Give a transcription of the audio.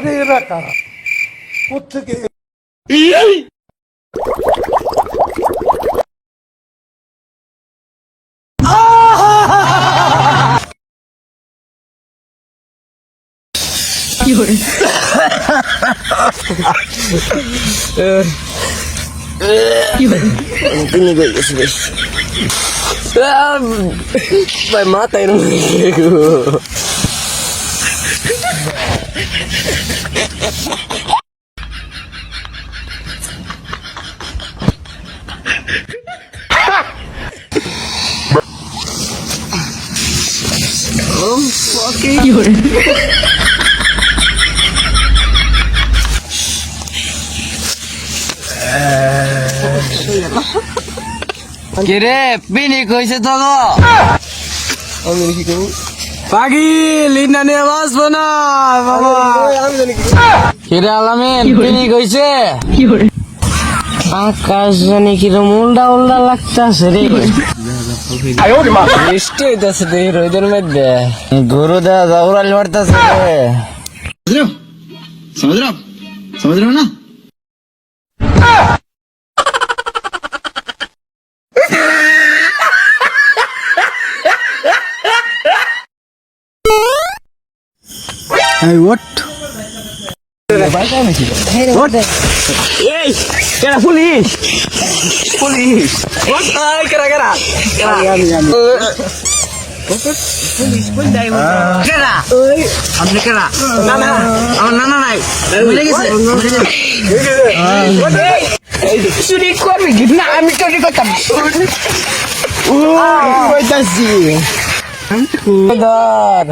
আরে এরা কারা? কোথেকে তিনি কই গেছে বেশ ভাই মাথায় এরম হয়ে গেল। কিরে পিনি কইছে তো আমি কি করব পাগিল ইন্না নিয়ে বাঁচবো বাবা। কিরে আলামিন কইছে আকাশ জানি কিরম উল্টা রে। বৃষ্টি হইতাছে দেখি রোদের মধ্যে। গরু দেওয়া জাউরাল মারতেছে সমুদ্র? সমুদ্র না? এই কেরা পুলিশ পুলিশ কেরা কেরা কেরা আপনি কেরা না না আমার নানা নাই ভুলে গেছে চুরি করবি না আমি চুরি করতাম ও ধর